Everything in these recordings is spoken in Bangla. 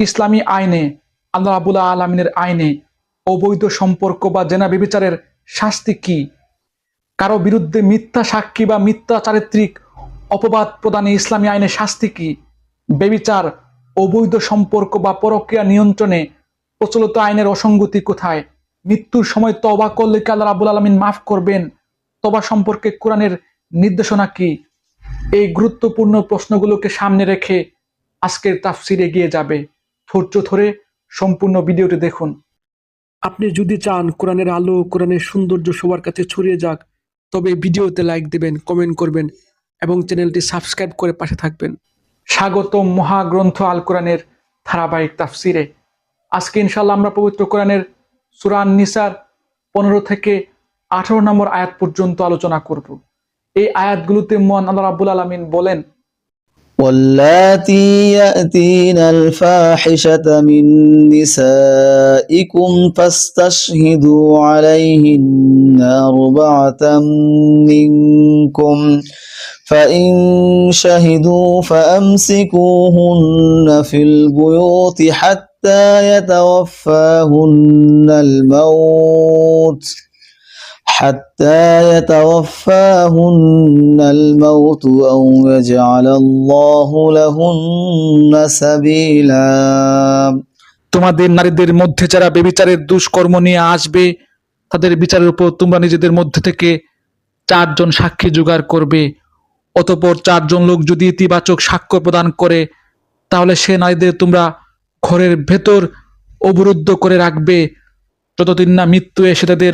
ইসলামী আইনে, আল্লাহ আবুল্লাহ আলমিনের আইনে অবৈধ সম্পর্ক বা জেনা বেবিচারের শাস্তি কি? কারও বিরুদ্ধে মিথ্যা সাক্ষী বা মিথ্যা চারিত্রিক অপবাদ প্রদানে ইসলামী আইনে শাস্তি কি? বেবিচার অবৈধ সম্পর্ক বা পরক্রিয়া নিয়ন্ত্রণে প্রচলিত আইনের অসঙ্গতি কোথায়? মৃত্যুর সময় তবা করলে কি আল্লাহ রাবুল আলমিন মাফ করবেন? তবা সম্পর্কে কোরআনের নির্দেশনা কি? এই গুরুত্বপূর্ণ প্রশ্নগুলোকে সামনে রেখে আজকের তাফসির এগিয়ে যাবে। ধৈর্য ধরে সম্পূর্ণ ভিডিওটি দেখুন। আপনি যদি চান কোরআনের আলো কোরআনের সৌন্দর্য সবার কাছে ছড়িয়ে যাক তবে ভিডিওতে লাইক দেবেন কমেন্ট করবেন এবং চ্যানেলটি সাবস্ক্রাইব করে পাশে থাকবেন। স্বাগত মহাগ্রন্থ আল কোরআনের ধারাবাহিক তাফসিরে। আজকে ইনশাল্লাহ আমরা পবিত্র কোরআনের সুরান নিসার পনেরো থেকে আঠারো নম্বর আয়াত পর্যন্ত আলোচনা করব। এই আয়াতগুলোতে মহান আল্লাহ রাবুল আলমিন বলেন واللاتي يأتين الفاحشة من نسائكم فاستشهدوا عليهن أربعة منكم. فإن شهدوا فأمسكوهن في البيوت حتى يتوفاهن الموت. حتى يتوفاهن الموت أو يجعل الله لهن سبيلا তোমাদের নারীদের মধ্যে যারা বেবিচারের দুষ্কর্ম নিয়ে আসবে তাদের বিচারের উপর তোমরা নিজেদের মধ্যে থেকে চারজন সাক্ষী জোগাড় করবে অতপর চারজন লোক যদি ইতিবাচক সাক্ষ্য প্রদান করে তাহলে সে নারীদের তোমরা ঘরের ভেতর অবরুদ্ধ করে রাখবে যতদিন না মৃত্যু এসে তাদের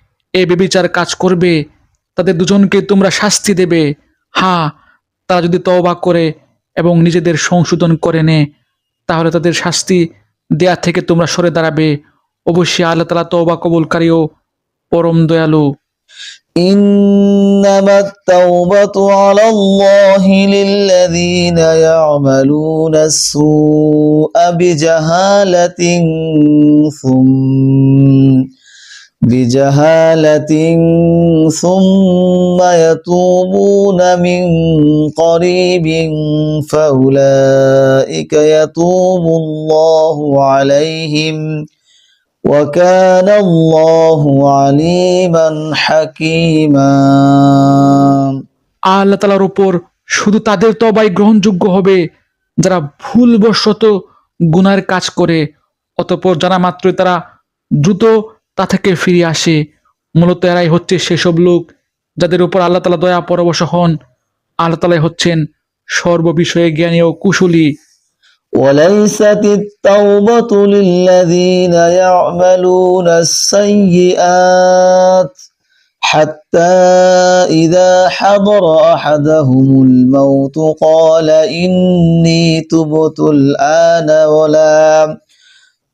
এ বেবিচার কাজ করবে তাদের দুজনকে তোমরা শাস্তি দেবে হ্যাঁ তারা যদি তওবা করে এবং নিজেদের সংশোধন করে নে তাহলে তাদের শাস্তি দেয়া থেকে তোমরা সরে দাঁড়াবে অবশ্যই আল্লাহ তালা তওবা কবুলকারী ও পরম দয়ালু إنما التوبة على الله للذين يعملون السوء بجهالة ثم بجهالة ثم يتوبون من قريب فأولئك يتوب الله عليهم وكان الله عليما حكيما আল্লাহ তালার উপর শুধু তাদের তবাই গ্রহণযোগ্য হবে যারা ভুলবশত গুনার কাজ করে অতপর জানা মাত্রই তারা দ্রুত তা থেকে ফিরে আসে মূলত এরাই হচ্ছে সেসব লোক যাদের উপর আল্লাহ তালা দয়া পরবশ হন আল্লাহ তালাই হচ্ছেন সর্ববিষয়ে জ্ঞানী ও কুশলী وليست التوبة للذين يعملون السيئات حتى إذا حضر أحدهم الموت قال إني تبت الآن ولا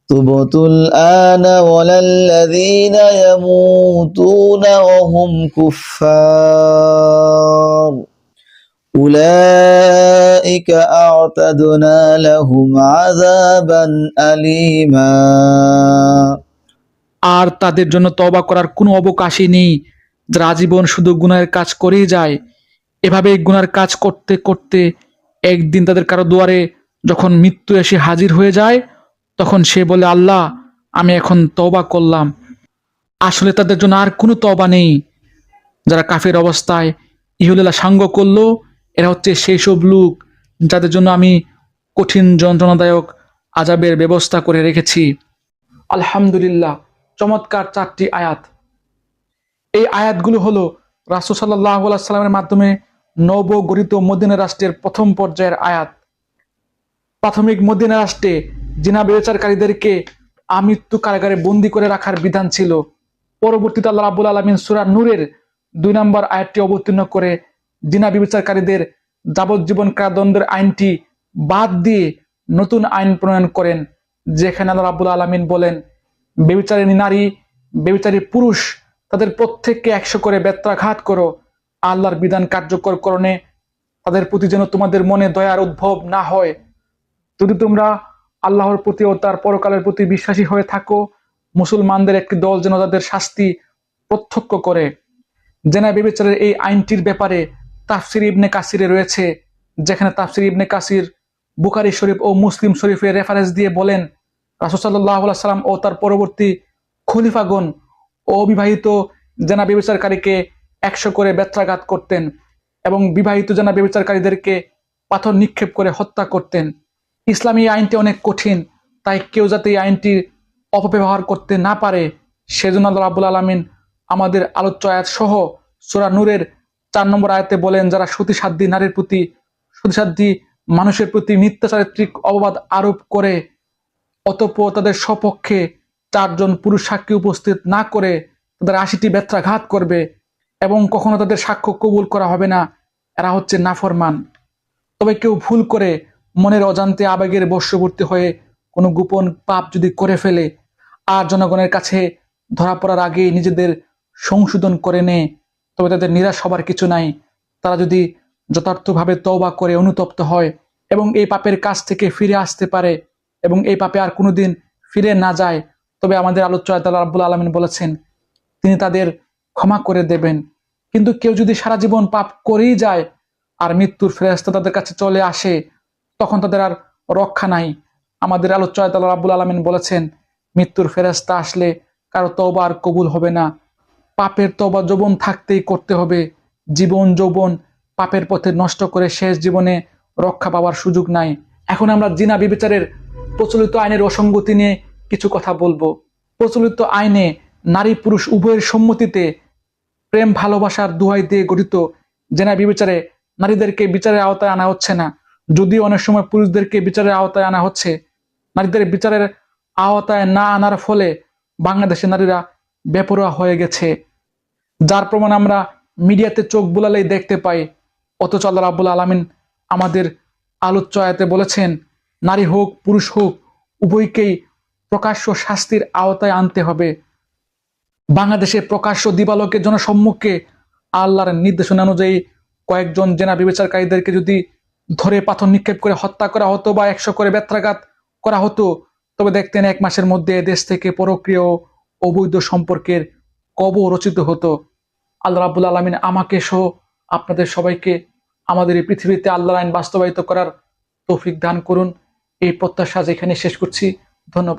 تبت الآن ولا الذين يموتون وهم كفار أولئك أعتدنا لهم عذابا أليما আর তাদের জন্য তবা করার কোনো অবকাশই নেই যারা আজীবন শুধু গুনার কাজ করেই যায় এভাবে গুনার কাজ করতে করতে একদিন তাদের কারো দুয়ারে যখন মৃত্যু এসে হাজির হয়ে যায় তখন সে বলে, আল্লাহ, আমি এখন তবা করলাম। আসলে তাদের জন্য আর কোনো তবা নেই। যারা কাফের অবস্থায় ইহুলেলা সাঙ্গ করল, এরা হচ্ছে সেই সব লোক যাদের জন্য আমি কঠিন যন্ত্রণাদায়ক আজাবের ব্যবস্থা করে রেখেছি। আলহামদুলিল্লাহ, চমৎকার চারটি আয়াত। এই আয়াতগুলো হলো রাসুল সাল্লাহ সাল্লামের মাধ্যমে নবগঠিত মদিনা রাষ্ট্রের প্রথম পর্যায়ের আয়াত। প্রাথমিক মদিনা রাষ্ট্রে জিনা বেচারকারীদেরকে আমৃত্যু কারাগারে বন্দি করে রাখার বিধান ছিল। পরবর্তীতে আল্লাহ রাবুল আলমিন সুরা নূরের দুই নম্বর আয়াতটি অবতীর্ণ করে জিনা বিবেচারকারীদের যাবজ্জীবন কারাদণ্ডের আইনটি বাদ দিয়ে নতুন আইন প্রণয়ন করেন, যেখানে আল্লাহ রাবুল আলমিন বলেন, বেবিচারী নারী, বেবিচারী পুরুষ, তাদের প্রত্যেককে একশো করে বেত্রাঘাত করো। আল্লাহর বিধান কার্যকর করণে তাদের প্রতি যেন তোমাদের মনে দয়ার উদ্ভব না হয়। যদি তোমরা আল্লাহর প্রতি ও তার পরকালের প্রতি বিশ্বাসী হয়ে থাকো। মুসলমানদের একটি দল যেন তাদের শাস্তি প্রত্যক্ষ করে। জেনা বেবিচারের এই আইনটির ব্যাপারে তাফসির ইবনে কাসিরে রয়েছে, যেখানে তাফসির ইবনে কাসির বুখারি শরীফ ও মুসলিম শরীফের রেফারেন্স দিয়ে বলেন রাসুসাল্লাহ সাল্লাম ও তার পরবর্তী খলিফাগণ ও অবিবাহিত জেনা বেবিচারকারীকে একশো করে ব্যত্রাঘাত করতেন এবং বিবাহিত জেনা বেবিচারকারীদেরকে পাথর নিক্ষেপ করে হত্যা করতেন। ইসলামী আইনটি অনেক কঠিন, তাই কেউ যাতে এই আইনটির অপব্যবহার করতে না পারে, সেজন্য আল্লাহ রাবুল আলমিন আমাদের আলোচ্য আয়াত সহ সুরা নূরের চার নম্বর আয়াতে বলেন, যারা সতীসাধ্যী নারীর প্রতি, সতীসাধ্যী মানুষের প্রতি মিথ্যা চারিত্রিক অপবাদ আরোপ করে, অতঃপর তাদের সপক্ষে চারজন পুরুষ সাক্ষী উপস্থিত না করে তাদের আশিটি ব্যত্রাঘাত করবে এবং কখনো তাদের সাক্ষ্য কবুল করা হবে না, এরা হচ্ছে নাফরমান। তবে কেউ ভুল করে মনের অজান্তে আবেগের বর্ষবর্তী হয়ে কোনো গোপন পাপ যদি করে ফেলে, আর জনগণের কাছে ধরা পড়ার আগে নিজেদের সংশোধন করে নেয় তবে তাদের নিরাশ হবার কিছু নাই। তারা যদি যথার্থভাবে তওবা করে অনুতপ্ত হয় এবং এই পাপের কাছ থেকে ফিরে আসতে পারে এবং এই পাপে আর কোনোদিন ফিরে না যায়, তবে আমাদের আলোচ্য আয়তাল্লাহ রাব্বুল আলমিন বলেছেন, তিনি তাদের ক্ষমা করে দেবেন। কিন্তু কেউ যদি সারা জীবন পাপ করেই যায়, আর মৃত্যুর ফেরেস্তা তাদের কাছে চলে আসে তখন তাদের আর রক্ষা নাই। আমাদের আলোচ্য আয়তাল্লাহ রাব্বুল আলমিন বলেছেন, মৃত্যুর ফেরেস্তা আসলে কারও তওবা আর কবুল হবে না। পাপের তবা যৌবন থাকতেই করতে হবে। জীবন যৌবন পাপের পথে নষ্ট করে শেষ জীবনে রক্ষা পাওয়ার সুযোগ নাই। এখন আমরা জিনা বিবেচারের প্রচলিত আইনের অসঙ্গতি নিয়ে কিছু কথা বলব। প্রচলিত আইনে নারী পুরুষ উভয়ের সম্মতিতে প্রেম ভালোবাসার দুহাই দিয়ে গঠিত জেনা বিবেচারে নারীদেরকে বিচারের আওতায় আনা হচ্ছে না। যদিও অনেক সময় পুরুষদেরকে বিচারের আওতায় আনা হচ্ছে, নারীদের বিচারের আওতায় না আনার ফলে বাংলাদেশের নারীরা বেপরোয়া হয়ে গেছে। যার প্রমাণ আমরা মিডিয়াতে চোখ বোলালেই দেখতে পাই। অথচ আল্লাহ রাবুল আলমিন আমাদের আলোচ্য আয়াতে বলেছেন, নারী হোক, পুরুষ হোক, উভয়কেই প্রকাশ্য শাস্তির আওতায় আনতে হবে। বাংলাদেশে প্রকাশ্য দিবালকের জনসম্মুখে আল্লাহর নির্দেশনা অনুযায়ী কয়েকজন জেনা বিবেচারকারীদেরকে যদি ধরে পাথর নিক্ষেপ করে হত্যা করা হতো বা একশো করে ব্যত্রাঘাত করা হতো। তবে দেখতেন এক মাসের মধ্যে দেশ থেকে পরক্রিয় অবৈধ সম্পর্কের কব রচিত হতো। আল্লাহ রাবুল আলমিন আমাকে সহ আপনাদের সবাইকে আমাদের এই পৃথিবীতে আল্লাহ আইন বাস্তবায়িত করার তৌফিক দান করুন। এই প্রত্যাশা যেখানে শেষ করছি। ধন্যবাদ।